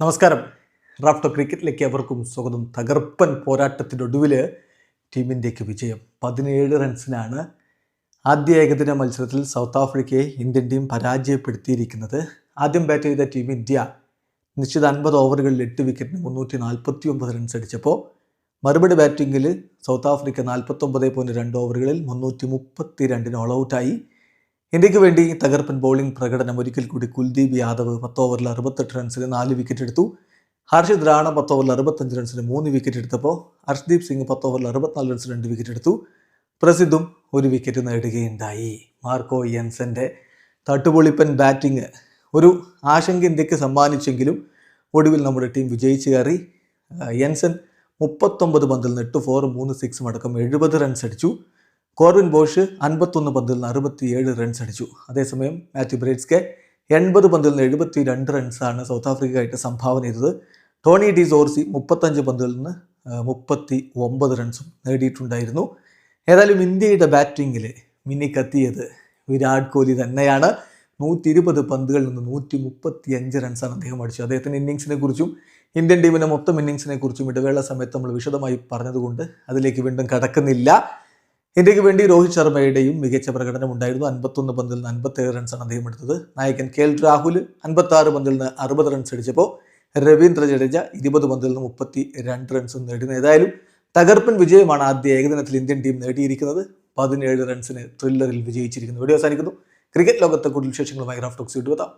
നമസ്കാരം. റാഫ്റ്റോ ക്രിക്കറ്റിലേക്ക് അവർക്കും സ്വാഗതം. തകർപ്പൻ പോരാട്ടത്തിനൊടുവിൽ ടീം ഇന്ത്യയ്ക്ക് വിജയം. പതിനേഴ് റൺസിനാണ് ആദ്യ ഏകദിന മത്സരത്തിൽ സൗത്ത് ആഫ്രിക്കയെ ഇന്ത്യൻ ടീം പരാജയപ്പെടുത്തിയിരിക്കുന്നത്. ആദ്യം ബാറ്റ് ചെയ്ത ടീം ഇന്ത്യ നിശ്ചിത അൻപത് ഓവറുകളിൽ എട്ട് വിക്കറ്റിന് മുന്നൂറ്റി നാൽപ്പത്തി ഒമ്പത് റൺസ് അടിച്ചപ്പോൾ മറുപടി ബാറ്റിങ്ങിൽ സൗത്ത് ആഫ്രിക്ക നാൽപ്പത്തൊമ്പത് പോയിന്റ് രണ്ട് ഓവറുകളിൽ മുന്നൂറ്റി മുപ്പത്തി രണ്ടിന് ഓൾ ഔട്ടായി ഇന്ത്യയ്ക്ക് വേണ്ടി തകർപ്പൻ ബൗളിംഗ് പ്രകടനം ഒരിക്കൽ കൂടി കുൽദീപ് യാദവ് പത്ത് ഓവറിൽ അറുപത്തെട്ട് റൺസിന് നാല് വിക്കറ്റ് എടുത്തു. ഹർഷിത് റാണ പത്ത് ഓവറിൽ അറുപത്തഞ്ച് റൺസിന് മൂന്ന് വിക്കറ്റ് എടുത്തപ്പോൾ ഹർഷ്ദീപ് സിംഗ് പത്ത് ഓവറിൽ അറുപത്തിനാല് റൺസിന് രണ്ട് വിക്കറ്റ് എടുത്തു. പ്രസിദ്ധും ഒരു വിക്കറ്റ് നേടുകയുണ്ടായി. മാർക്കോ യൻസന്റെ തട്ടുപൊളിപ്പൻ ബാറ്റിംഗ് ഒരു ആശങ്ക ഇന്ത്യയ്ക്ക് സമ്മാനിച്ചെങ്കിലും ഒടുവിൽ നമ്മുടെ ടീം വിജയിച്ചു കയറി. യൻസൻ മുപ്പത്തൊമ്പത് പന്തിൽ നിന്ന് എട്ട് ഫോർ മൂന്ന് സിക്സും അടക്കം എഴുപത് റൺസ് അടിച്ചു. കോർവിൻ ബോഷ് അൻപത്തൊന്ന് പന്തിൽ നിന്ന് അറുപത്തിയേഴ് റൺസ് അടിച്ചു. അതേസമയം മാത്യു ബ്രേറ്റ്സ്കെ എൺപത് പന്തിൽ നിന്ന് എഴുപത്തി രണ്ട് റൺസാണ് സൗത്ത് ആഫ്രിക്കയായിട്ട് സംഭാവന ചെയ്തത്. ടോണി ഡി സോർസി മുപ്പത്തഞ്ച് പന്തിൽ നിന്ന് മുപ്പത്തി ഒമ്പത് റൺസും നേടിയിട്ടുണ്ടായിരുന്നു. ഏതായാലും ഇന്ത്യയുടെ ബാറ്റിങ്ങിൽ മിന്നിക്കത്തിയത് വിരാട് കോഹ്ലി തന്നെയാണ്. നൂറ്റി ഇരുപത് പന്തുകളിൽ നിന്ന് നൂറ്റി മുപ്പത്തി അഞ്ച് റൺസാണ് അദ്ദേഹം അടിച്ചത്. അദ്ദേഹത്തിന്റെ ഇന്നിങ്സിനെ കുറിച്ചും ഇന്ത്യൻ ടീമിന്റെ മൊത്തം ഇന്നിങ്സിനെ കുറിച്ചും ഇടവേള സമയത്ത് നമ്മൾ വിശദമായി പറഞ്ഞതുകൊണ്ട് അതിലേക്ക് വീണ്ടും കടക്കുന്നില്ല. ഇന്ത്യയ്ക്ക് വേണ്ടി രോഹിത് ശർമ്മയുടെയും മികച്ച പ്രകടനം ഉണ്ടായിരുന്നു. അൻപത്തൊന്ന് പന്തിൽ നിന്ന് അൻപത്തേഴ് റൺസാണ് അദ്ദേഹം എടുത്തത്. നായകൻ കെ എൽ രാഹുൽ അൻപത്തി ആറ് പന്തിൽ നിന്ന് അറുപത് റൺസ് അടിച്ചപ്പോൾ രവീന്ദ്ര ജഡേജ ഇരുപത് പന്തിൽ നിന്ന് മുപ്പത്തി രണ്ട് റൺസും നേടുന്നു ഏതായാലും തകർപ്പൻ വിജയമാണ് ആദ്യ ഏകദിനത്തിൽ ഇന്ത്യൻ ടീം നേടിയിരിക്കുന്നത്. പതിനേഴ് റൺസിന് ത്രില്ലറിൽ വിജയിച്ചിരിക്കുന്നു. വീഡിയോ അവസാനിക്കുന്നു. ക്രിക്കറ്റ് ലോകത്തെ കൂടുതൽ വിശേഷങ്ങളുമായി റാഫ് ടോക്സ് ഇട്ടുവെത്താം